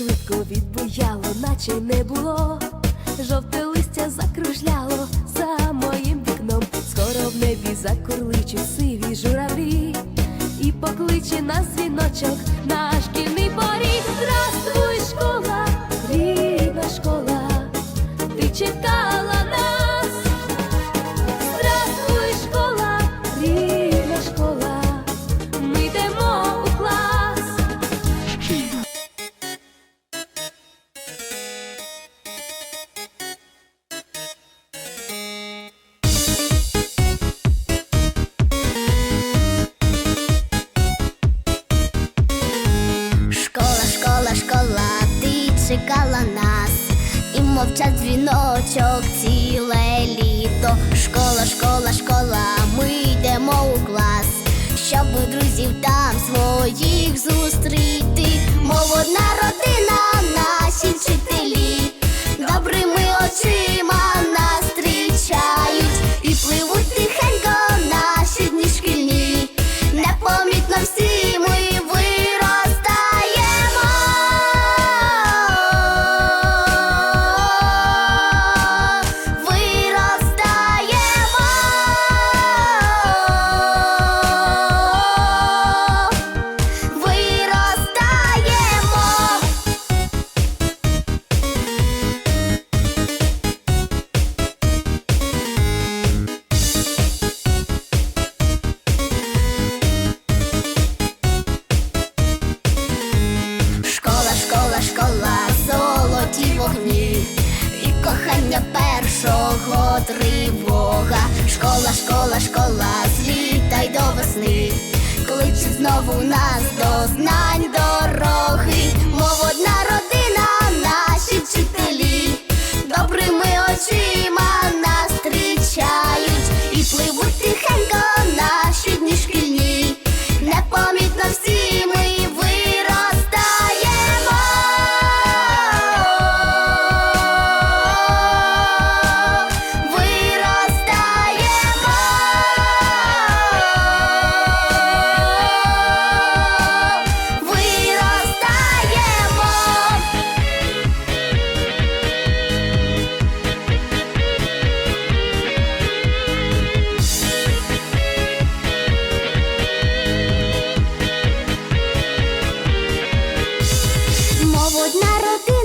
швидко відбуяло, наче не було. Жовте листя закружляло за моїм вікном. Скоро в небі закурличуть сиві журавлі і покличе на дзвіночок наш шкільний поріг. Здравствуй! Мовчать дзвіночок ціле літо. Школа, школа, школа, ми йдемо у клас, щоб друзів там своїх зустріти. Мов одна першого тривога. Школа, школа, школа, злітай до весни, кличе знову нас до Мов одна